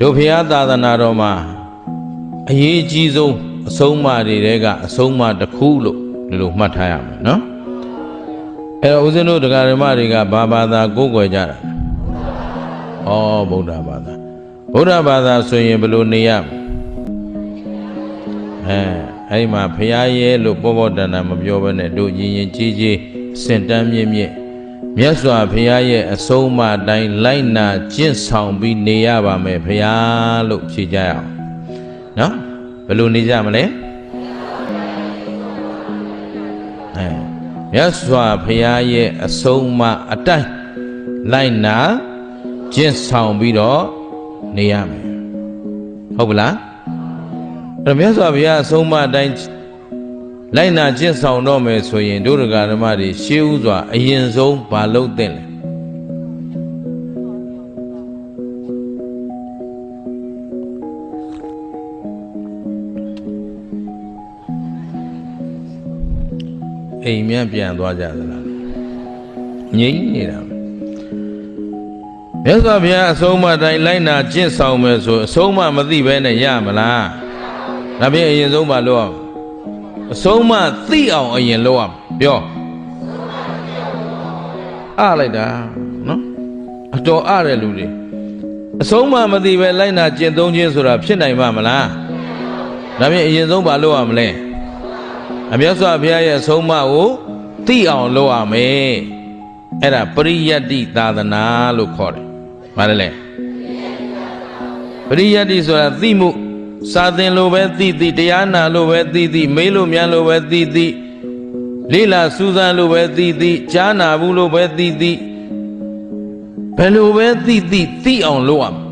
တို့ဖျားသာသနာတော်မှာအရေးအကြီးဆုံးအဆုံးအမတွေတဲကအဆုံးအမတစ်ခုလို့ဒီလိုမှတ်ထားရမယ်နော်အဲ့တော့ဦးဇင်းတို့တရားဓမ္မတွေကဘာဘာသာကိုးကွယ်ကြတာဩဗုဒ္ဓဘာသာဗုဒ္ဓဘာသာဆိုရင်ဘယ်လိုနေရမလဲအဲအဲ့ဒီမှာဖျားရဲလို့ပောပောတန်တန်မပြောဘဲနဲ့တို့ရင်ရင်ကြီးကြီးစင်တန်းမြင့်မြင့် မြတ်စွာဘုရားရဲ့အဆုံးအမအတိုင်းလိုက်နာကျင့်ဆောင်ပြီးနေရပါမယ်ဘုရားလို့ဖြေကြရအောင်နော်ဘယ်လိုနေကြမလဲအဲမြတ်စွာဘုရားရဲ့အဆုံးအမအတိုင်းလိုက်နာကျင့်ဆောင်ပြီးတော့နေရမယ်ဟုတ်ပလားအဲ့တော့မြတ်စွာဘုရားအဆုံးအမအတိုင်း လိုက်နာကျင့်ဆောင်တော့မယ်ဆိုရင်တို့ဒကာဓမ္မတွေရှေးဥစွာအရင်ဆုံးဘာလုပ်သင့်လဲအိမ်မြတ်ပြန်သွားကြသလားငြိမ့်နေတာပဲမြတ်စွာဘုရားအဆုံးအမတိုင်းလိုက်နာကျင့်ဆောင်မယ်ဆိုအဆုံးအမမသိဘဲနဲ့ရမလားဒါဖြင့်အရင်ဆုံးမလုပ်အောင် အဆုံးအမသိအောင်အရင်လုပ်အောင်ပြောအားလိုက်တာနော်အတော်အားတဲ့လူတွေအဆုံးအမမသိပဲလိုက်နာကျင့်သုံးခြင်းဆိုတာဖြစ်နိုင်ပါမလားဒါဖြင့်အရင်ဆုံးမလုပ်ရမလဲအမြတ်စွာဘုရားရဲ့အဆုံးအမကိုသိအောင်လုပ်ရမယ်အဲ့ဒါပရိယတ္တိသာသနာလို့ခေါ်တယ်။ဘာလဲလဲပရိယတ္တိဆိုတာသိမှု စာသင်လို့ပဲသိသိတရားနာလို့ပဲသိသိမေးလို့မြန်လို့ပဲသိသိလေးလာစူးစမ်းလို့ပဲသိသိကြားနာဘူးလို့ပဲသိသိဘယ်လိုပဲသိသိသိအောင်လုပ်ရမယ်